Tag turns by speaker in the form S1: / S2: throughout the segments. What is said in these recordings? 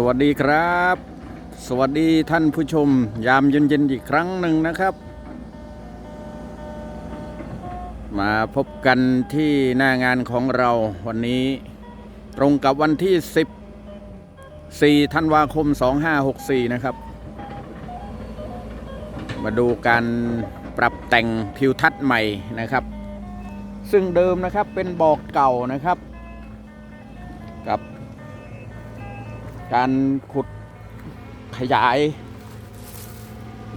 S1: สวัสดีครับ สวัสดีท่านผู้ชม ยามเย็นๆอีกครั้งหนึ่งนะครับ มาพบกันที่หน้างานของเราวันนี้ตรงกับวันที่10 4ธันวาคม 2564 นะครับ มาดูการปรับแต่งทิวทัศน์ใหม่นะครับ ซึ่งเดิมนะครับเป็นบอกเก่านะครับ กับ การขุดขยาย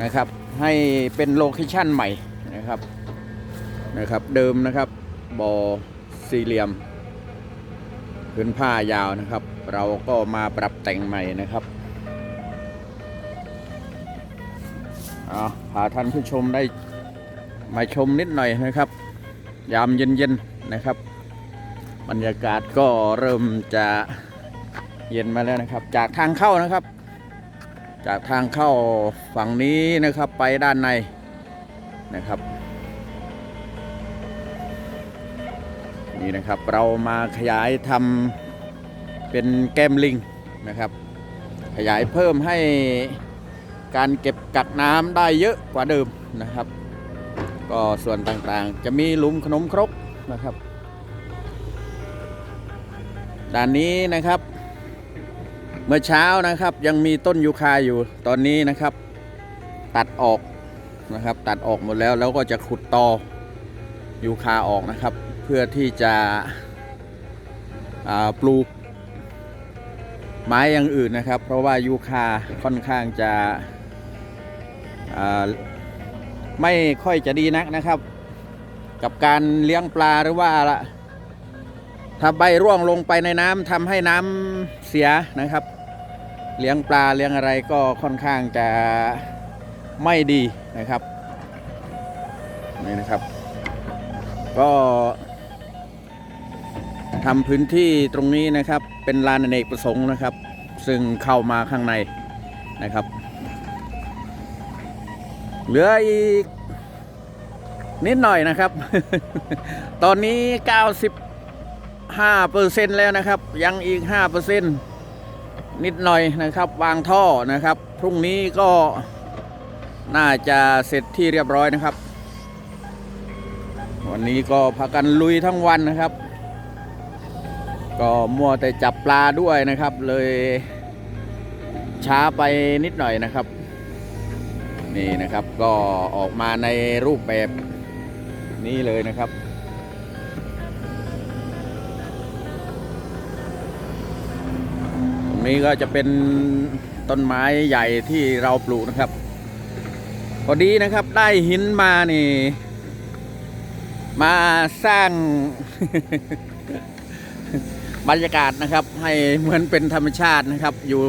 S1: นะครับ ให้เป็นโลเคชั่นใหม่นะครับนะครับเดิมนะครับบอ่อสี่เหลี่ยมพื้นผ้ายาวนะครับ เราก็มาปรับแต่งใหม่นะครับเอาพาท่านผู้ชมได้มาชมนิดหน่อยนะครับ ยามเย็นๆนะครับ บรรยากาศก็เริ่มจะ เย็นมาแล้วนะครับ จากทางเข้านะครับ จากทางเข้าฝั่งนี้นะครับไปด้านในนะครับ นี่นะครับเรามาขยายทำเป็นแก้มลิงนะครับ ขยายเพิ่มให้การเก็บกักน้ำได้เยอะกว่าเดิมนะครับ ก็ส่วนต่างๆ จะมีหลุมขนมครกนะครับ ด้านนี้นะครับ มื่อเช้านะครับยังมีต้นยูคาอยู่ตอนนี้นะครับ ตัดออกนะครับ ตัดออกหมดแล้วแล้วก็จะขุดตอยูคาออกนะครับ เพื่อที่จะปลูกไม้อย่างอื่นนะครับ เพราะว่ายูคาค่อนข้างจะไม่ค่อยจะดีนักนะครับ กับการเลี้ยงปลาหรือว่าละถ้าใบร่วงลงไปในน้ำทำให้น้ำเสียนะครับ เลี้ยงปลาเลี้ยงอะไรก็ค่อนข้างจะไม่ดีนะครับนี่นะครับ ก็ทำพื้นที่ตรงนี้นะครับ เป็นลานอเนกประสงค์นะครับ ซึ่งเข้ามาข้างในนะครับ เหลืออีกนิดหน่อยนะครับ ตอนนี้90 5เปอร์เซ็นแล้วนะครับ ยังอีก5เปอร์เซ็ นิดหน่อยนะครับ วางท่อนะครับ พรุ่งนี้ก็น่าจะเสร็จที่เรียบร้อยนะครับ วันนี้ก็พากันลุยทั้งวันนะครับ ก็มัวแต่จับปลาด้วยนะครับ เลยช้าไปนิดหน่อยนะครับ นี่นะครับก็ออกมาในรูปแบบนี้เลยนะครับ งนี้ก็จะเป็นต้นไม้ใหญ่ที่เราปลูกนะครับ พอดีนะครับได้หินมานี่ มาสร้างบรรยากาศนะครับ ให้เหมือนเป็นธรรมชาตินะครับ อยู่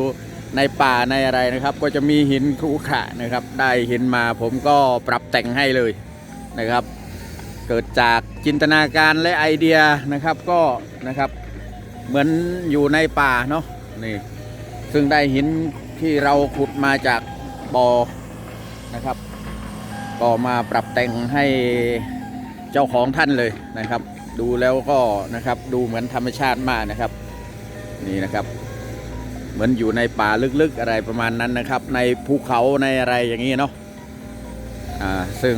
S1: ในป่าในอะไรนะครับ ก็จะมีหินครุขระนะครับ ได้หินมาผมก็ปรับแต่งให้เลยนะครับ เกิดจากจินตนาการและไอเดียนะครับก็นะครับ เหมือนอยู่ในป่าเนาะ นี่ซึ่งได้หินที่เราขุดมาจากบ่อนะครับ ก็มาปรับแต่งให้เจ้าของท่านเลยนะครับ ดูแล้วก็นะครับดูเหมือนธรรมชาติมากนะครับ นี่นะครับ เหมือนอยู่ในป่าลึกๆอะไรประมาณนั้นนะครับ ในภูเขาในอะไรอย่างนี้เนาะอ่าซึ่ง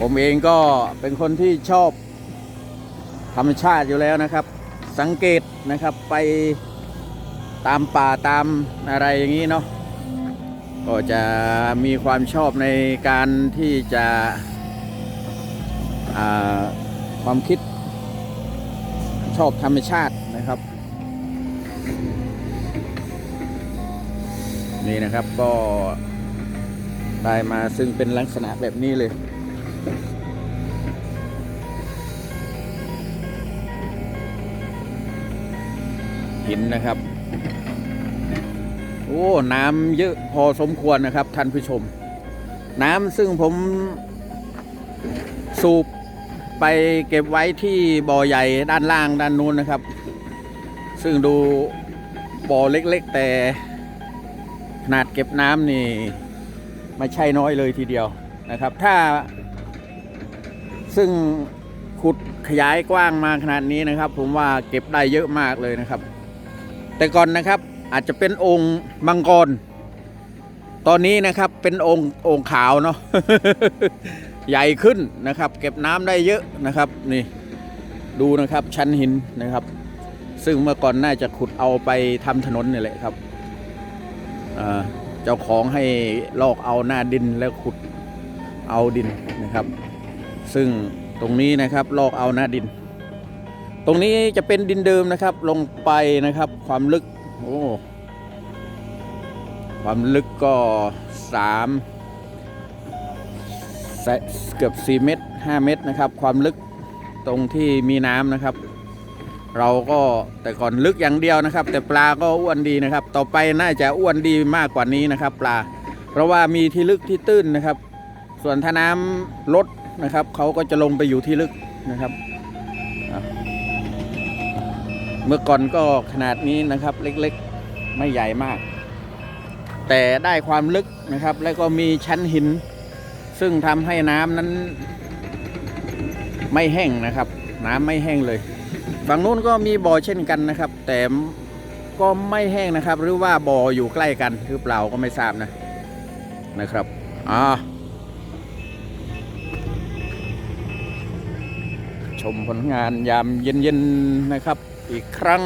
S1: ผมเองก็เป็นคนที่ชอบธรรมชาติอยู่แล้วนะครับ สังเกตนะครับไปตามป่าตามอะไรอย่างนี้เนาะก็จะมีความชอบในการที่จะความคิดชอบธรรมชาตินะครับ นี่นะครับก็ได้มาซึ่งเป็นลักษณะแบบนี้เลย หินนะครับ โอ้น้ำเยอะพอสมควรนะครับท่านผู้ชม น้ำซึ่งผมสูบไปเก็บไว้ที่บ่อใหญ่ด้านล่างด้านนู้นนะครับ ซึ่งดูบ่อเล็กๆ แต่ขนาดเก็บน้ำนี่ไม่ใช่น้อยเลยทีเดียวนะครับ ถ้า ซึ่งขุดขยายกว้างมาขนาดนี้นะครับ ผมว่าเก็บได้เยอะมากเลยนะครับ แต่ก่อนนะครับอาจจะเป็นองค์มังกร ตอนนี้นะครับเป็นองค์องค์ขาวเนาะใหญ่ขึ้นนะครับ เก็บน้ำได้เยอะนะครับนี่ดูนะครับชั้นหินนะครับ ซึ่งเมื่อก่อนน่าจะขุดเอาไปทำถนนนี่แหละครับเจ้าของให้ลอกเอาหน้าดินแล้วขุดเอาดินนะครับ ซึ่งตรงนี้นะครับลอกเอาหน้าดิน ตรงนี้จะเป็นดินเดิมนะครับ ลงไปนะครับ ความลึก โอ้ความลึกก็สามเกือบ 4 เมตร 5 เมตรนะครับ ความลึกตรงที่มีน้ำนะครับ เราก็แต่ก่อนลึกอย่างเดียวนะครับ แต่ปลาก็อ้วนดีนะครับ ต่อไปน่าจะอ้วนดีมากกว่านี้นะครับ ปลา เพราะว่ามีที่ลึกที่ตื้นนะครับ ส่วนถ้าน้ำลดนะครับเขาก็จะลงไปอยู่ที่ลึกนะครับ เมื่อก่อนก็ขนาดนี้นะครับเล็กๆไม่ใหญ่มาก แต่ได้ความลึกนะครับ แล้วก็มีชั้นหิน ซึ่งทำให้น้ำนั้นไม่แห้งนะครับ น้ำไม่แห้งเลยฝั่งนู้นก็มีบ่อเช่นกันนะครับ แต่ก็ไม่แห้งนะครับ หรือว่าบ่ออยู่ใกล้กันหรือเปล่าก็ไม่ทราบนะนะครับอ่าชมผลงานยามเย็นๆนะครับ อีกครั้ง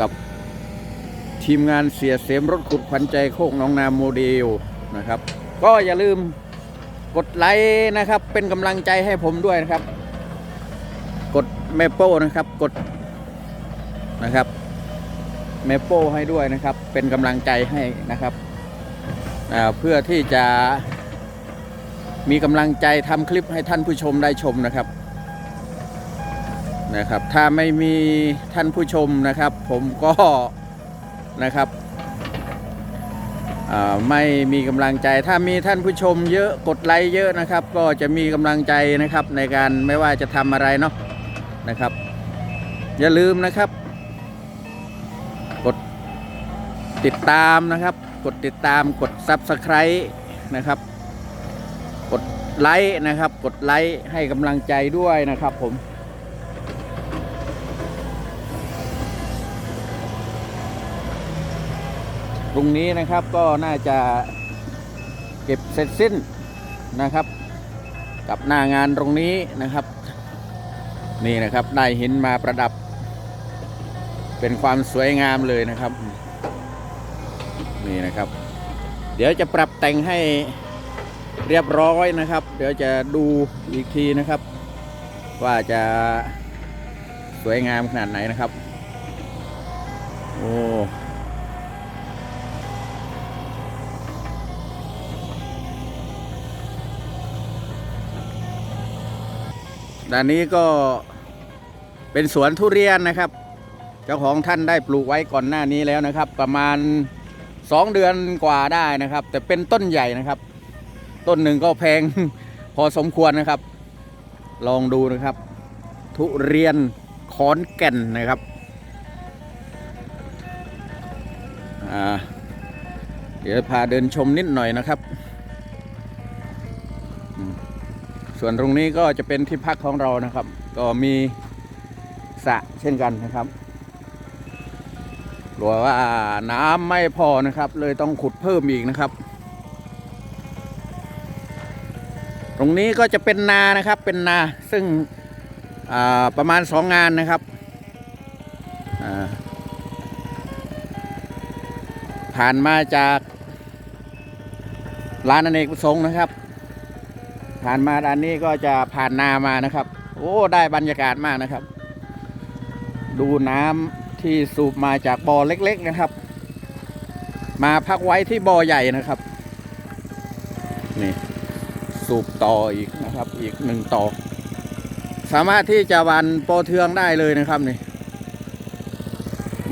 S1: กับทีมงานเสียเสมรถขุดขวัญใจโคกน้องนาโมเดลนะครับ ก็อย่าลืมกดไลค์นะครับ เป็นกำลังใจให้ผมด้วยนะครับ กดเมโป้นะครับ กดนะครับเมโป้ให้ด้วยนะครับ เป็นกำลังใจให้นะครับเพื่อที่จะมีกำลังใจทำคลิปให้ท่านผู้ชมได้ชมนะครับ นะครับ ถ้าไม่มีท่านผู้ชมนะครับ ผมก็นะครับไม่มีกำลังใจ ถ้ามีท่านผู้ชมเยอะกดไลค์เยอะนะครับ ก็จะมีกำลังใจนะครับในการไม่ว่าจะทำอะไรเนาะนะครับ อย่าลืมนะครับ กดติดตามนะครับ กดติดตามกด Subscribe นะครับ กดไลค์นะครับ กดไลค์ให้กำลังใจด้วยนะครับผม ตรงนี้นะครับก็น่าจะเก็บเสร็จสิ้นนะครับ กับหน้างานตรงนี้นะครับ นี่นะครับได้หินมาประดับ เป็นความสวยงามเลยนะครับ นี่นะครับ เดี๋ยวจะปรับแต่งให้เรียบร้อยนะครับ เดี๋ยวจะดูอีกทีนะครับ ว่าจะสวยงามขนาดไหนนะครับ โอ้ ด้านนี้ก็เป็นสวนทุเรียนนะครับ เจ้าของท่านได้ปลูกไว้ก่อนหน้านี้แล้วนะครับ ประมาณ 2 เดือนกว่าได้นะครับ แต่เป็นต้นใหญ่นะครับ ต้นหนึ่งก็แพงพอสมควรนะครับ ลองดูนะครับ ทุเรียนขอนแก่นนะครับเดี๋ยวพาเดินชมนิดหน่อยนะครับ ส่วนตรงนี้ก็จะเป็นที่พักของเรานะครับ ก็มีสระเช่นกันนะครับกลัวว่าน้ำไม่พอนะครับ เลยต้องขุดเพิ่มอีกนะครับ ตรงนี้ก็จะเป็นนานะครับเป็นนาซึ่งประมาณสองงานนะครับผ่านมาจากร้านอเนกประสงค์นะครับ ผ่านมาด้านนี้ก็จะผ่านนามานะครับ โอ้ได้บรรยากาศมากนะครับ ดูน้ำที่สูบมาจากบ่อเล็ก ๆนะครับ มาพักไว้ที่บ่อใหญ่นะครับนี่สูบต่ออีกนะครับ อีกหนึ่งต่อ สามารถที่จะวันโปรเทืองได้เลยนะครับนี่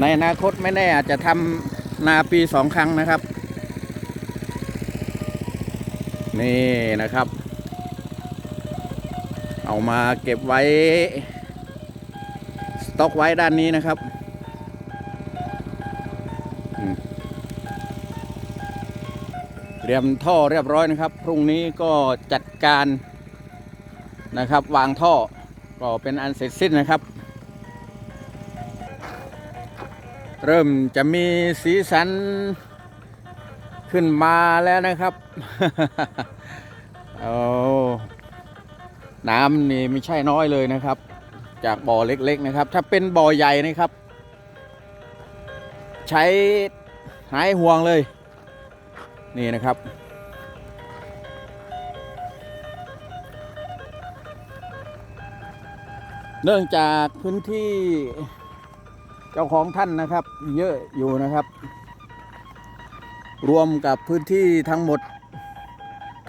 S1: ในอนาคตไม่แน่อาจจะทำนาปีสองครั้งนะครับ นี่นะครับ เอามาเก็บไว้ สต็อกไว้ด้านนี้นะครับ เตรียมท่อเรียบร้อยนะครับ พรุ่งนี้ก็จัดการนะครับวางท่อก็เป็นอันเสร็จสิ้นนะครับ เริ่มจะมีสีสันขึ้นมาแล้วนะครับโอ้ น้ำนี่ไม่ใช่น้อยเลยนะครับ จากบ่อเล็กๆนะครับ ถ้าเป็นบ่อใหญ่นะครับ ใช้หายห่วงเลย นี่นะครับ เนื่องจากพื้นที่เจ้าของท่านนะครับ เยอะอยู่นะครับ รวมกับพื้นที่ทั้งหมด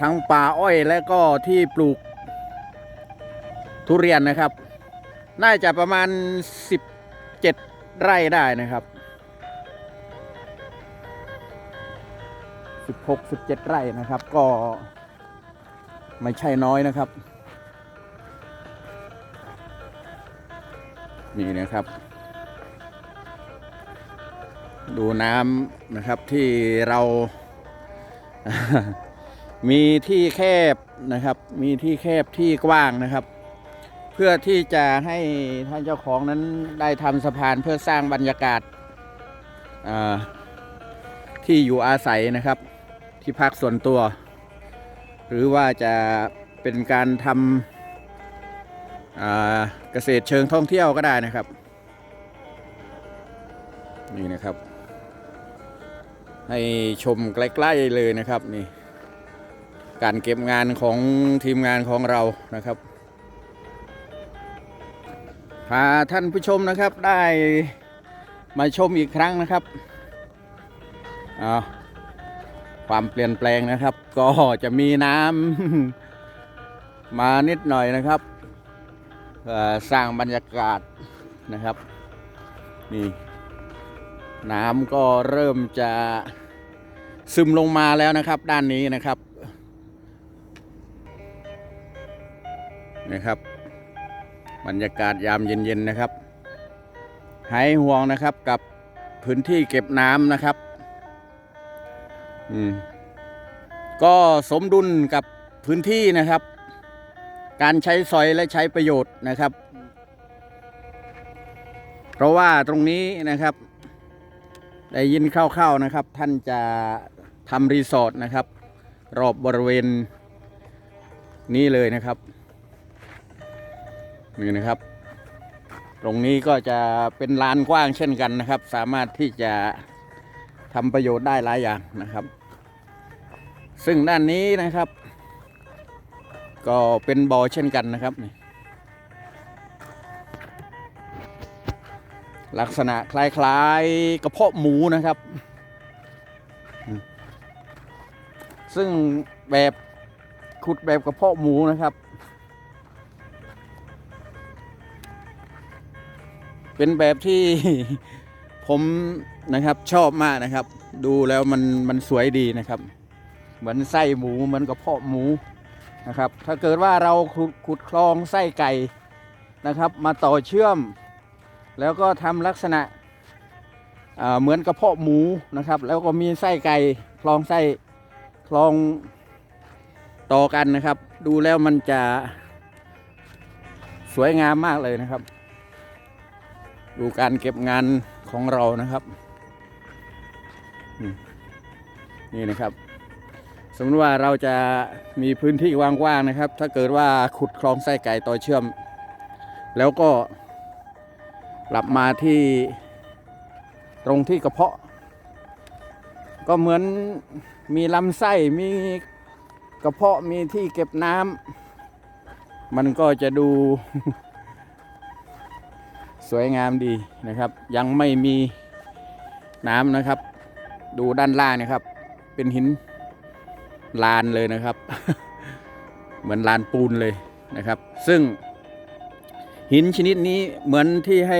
S1: ทั้งป่าอ้อยและก็ที่ปลูก ทุเรียนนะครับ น่าจะประมาณ 17 ไร่ได้นะครับ16 17 ไร่นะครับ ก็ไม่ใช่น้อยนะครับ นี่นะครับ ดูน้ำนะครับที่เรา มีที่แคบนะครับ มีที่แคบที่กว้างนะครับ พื่อที่จะให้ท่านเจ้าของนั้นได้ทำสะพานเพื่อสร้างบรรยากาศที่อยู่อาศัยนะครับ ที่พักส่วนตัว หรือว่าจะเป็นการทำเกษตรเชิงท่องเที่ยวก็ได้นะครับ นี่นะครับ ให้ชมใกล้ๆเลยนะครับนี่การเก็บงานของทีมงานของเรานะครับ พาท่านผู้ชมนะครับได้มาชมอีกครั้งนะครับความเปลี่ยนแปลงนะครับ ก็จะมีน้ำมานิดหน่อยนะครับสร้างบรรยากาศนะครับนี่น้ำก็เริ่มจะซึมลงมาแล้วนะครับ ด้านนี้นะครับนะครับ บรรยากาศยามเย็นๆนะครับหายห่วงนะครับกับพื้นที่เก็บน้ำนะครับ อืม ก็สมดุลกับพื้นที่นะครับ การใช้สอยและใช้ประโยชน์นะครับ เพราะว่าตรงนี้นะครับ ได้ยินคร่าวๆนะครับ ท่านจะทำรีสอร์ทนะครับ รอบบริเวณนี้เลยนะครับ นี่นะครับ ตรงนี้ก็จะเป็นลานกว้างเช่นกันนะครับ สามารถที่จะทำประโยชน์ได้หลายอย่างนะครับ ซึ่งด้านนี้นะครับ ก็เป็นบ่อเช่นกันนะครับนี่ลักษณะคล้ายๆกระเพาะหมูนะครับ ซึ่งแบบขุดแบบกระเพาะหมูนะครับ เป็นแบบที่ผมนะครับชอบมากนะครับ ดูแล้วมันมันสวยดีนะครับ เหมือนไส้หมูเหมือนกระเพาะหมูนะครับ ถ้าเกิดว่าเราขุดขุดคลองไส้ไก่นะครับ มาต่อเชื่อม แล้วก็ทำลักษณะเหมือนกระเพาะหมูนะครับ แล้วก็มีไส้ไก่คลองไส้คลองต่อกันนะครับ ดูแล้วมันจะสวยงามมากเลยนะครับ ดูการเก็บงานของเรานะครับนี่นะครับสมมติว่าเราจะมีพื้นที่ว่างๆนะครับ ถ้าเกิดว่าขุดคลองไส้ไก่ต่อเชื่อม แล้วก็กลับมาที่ตรงที่กระเพาะ ก็เหมือนมีลำไส้มีกระเพาะมีที่เก็บน้ำมันก็จะดู สวยงามดีนะครับ ยังไม่มีน้ำนะครับ ดูด้านล่างนะครับ เป็นหินลานเลยนะครับ เหมือนลานปูนเลยนะครับ ซึ่งหินชนิดนี้เหมือนที่ให้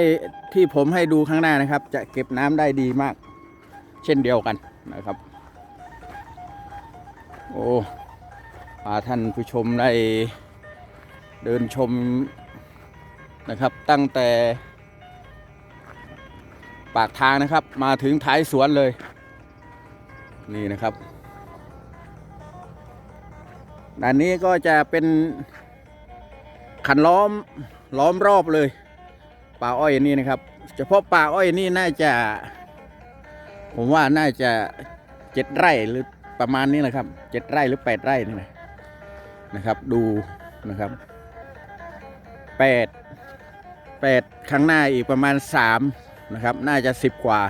S1: ที่ผมให้ดูข้างหน้านะครับ จะเก็บน้ำได้ดีมาก เช่นเดียวกันนะครับ โอ้พาท่านผู้ชมได้เดินชมนะครับตั้งแต่ ปากทางนะครับ มาถึงท้ายสวนเลย นี่นะครับด้านนี้ก็จะเป็นขันล้อมล้อมรอบเลย ป่าอ้อยนี่นะครับ เฉพาะป่าอ้อยนี่น่าจะ ผมว่าน่าจะเจ็ดไร่หรือประมาณนี้แหละครับเจ็ดไร่หรือแปดไร่นี่นะนะครับ ดูนะครับแปดแปดข้างหน้าอีกประมาณสาม นะครับ น่าจะสิบกว่า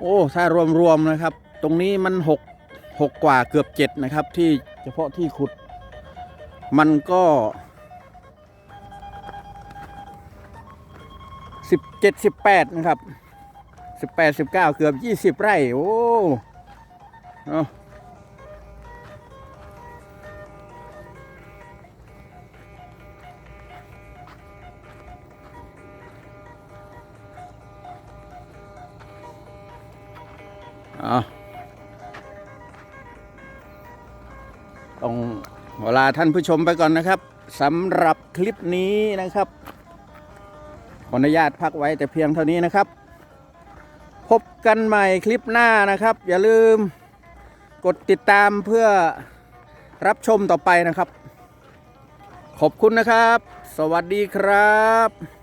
S1: โอ้ถ้ารวมๆนะครับ ตรงนี้มันหกหกกว่าเกือบเจ็ดนะครับ ที่เฉพาะที่ขุด มันก็สิบเจ็ดสิบแปดนะครับสิบแปดสิบเก้าเกือบยี่สิบไร่ โอ้ ท่านผู้ชมไปก่อนนะครับสำหรับคลิปนี้นะครับขออนุญาตพักไว้แต่เพียงเท่านี้นะครับ พบกันใหม่คลิปหน้านะครับ อย่าลืมกดติดตามเพื่อรับชมต่อไปนะครับ ขอบคุณนะครับ สวัสดีครับ